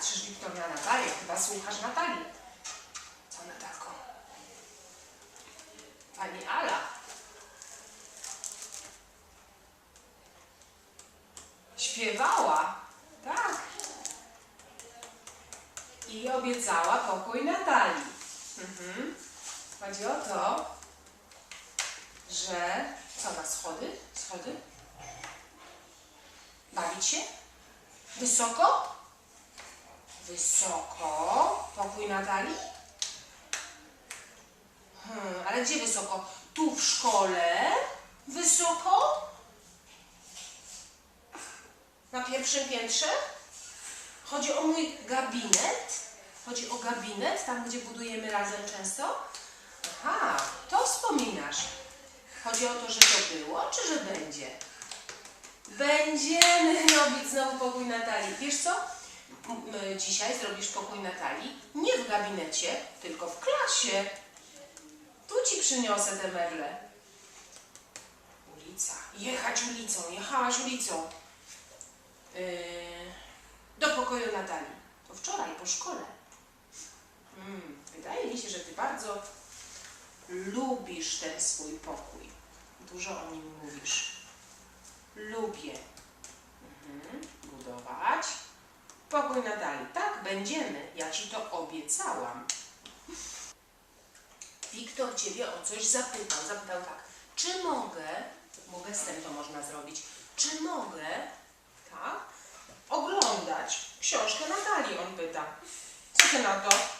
patrzysz, Wiktor, na Natalię. Chyba słuchasz Natalii. Co Natalko? Pani Ala. Śpiewała. Tak. I obiecała pokój Natalii. Mhm. Chodzi o to, że... Co na schody? Schody? Bawić się? Wysoko? Wysoko. Pokój Natalii? Hmm, ale gdzie wysoko? Tu w szkole? Wysoko? Na pierwszym piętrze? Chodzi o mój gabinet? Chodzi o gabinet, tam gdzie budujemy razem często? Aha, to wspominasz. Chodzi o to, że to było, czy że będzie? Będziemy robić znowu pokój Natalii. Wiesz co? Dzisiaj zrobisz pokój Natalii nie w gabinecie, tylko w klasie. Tu ci przyniosę te meble. Ulica. Jechać ulicą. Jechałaś ulicą. Yy, do pokoju Natalii. To wczoraj po szkole. Mm, wydaje mi się, że ty bardzo lubisz ten swój pokój. Dużo o nim mówisz. Lubię mhm. budować Tak, będziemy. Ja ci to obiecałam. Wiktor ciebie o coś zapytał. Zapytał tak, czy mogę, z tym to można zrobić, czy mogę, tak, oglądać książkę Natalii, on pyta. Co ty na to?